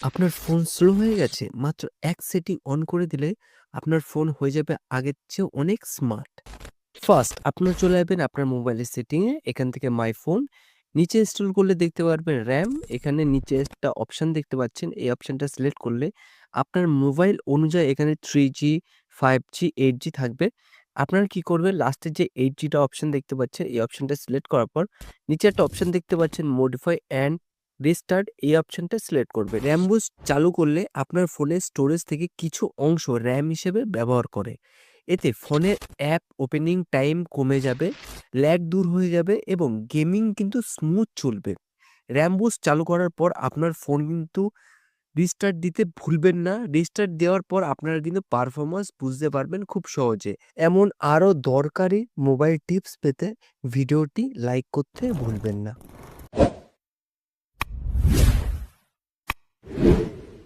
আপনার phone slow হয়ে গেছে? মাত্র এক সেটিং অন করে দিলে আপনার ফোন হয়ে যাবে আগের চেয়েও অনেক স্মার্ট। ফার্স্ট আপনার চলে যাবেন আপনার মোবাইলের সেটিংয়ে, এখান থেকে মাই ফোন। নিচে স্ক্রল করলে দেখতে পারবেন র‍্যাম, এখানে নিচে একটা অপশান দেখতে পাচ্ছেন। এই অপশানটা সিলেক্ট করলে আপনার মোবাইল অনুযায়ী এখানে 3G, 5G, 8G থাকবে। আপনারা কি করবেন লাস্টের যে এইট জিটা অপশান দেখতে পাচ্ছেন, এই অপশনটা সিলেক্ট করার পর নিচে একটা অপশান দেখতে পাচ্ছেন মডিফাই অ্যান্ড রিস্টার্ট এই অপশনটা সিলেক্ট করবে র‍্যাম বুস্ট চালু করলে আপনার ফোনের স্টোরেজ থেকে কিছু অংশ র‍্যাম হিসেবে ব্যবহার করে। এতে ফোনের অ্যাপ ওপেনিং টাইম কমে যাবে, ল্যাগ দূর হয়ে যাবে এবং গেমিং কিন্তু স্মুথ চলবে। র‍্যাম বুস্ট চালু করার পর আপনার ফোন কিন্তু রিস্টার্ট দিতে ভুলবেন না। রিস্টার্ট দেওয়ার পর আপনারা কিন্তু পারফরম্যান্স বুঝতে পারবেন খুব সহজে। এমন আরও দরকারি মোবাইল টিপস পেতে ভিডিওটি লাইক করতে ভুলবেন না।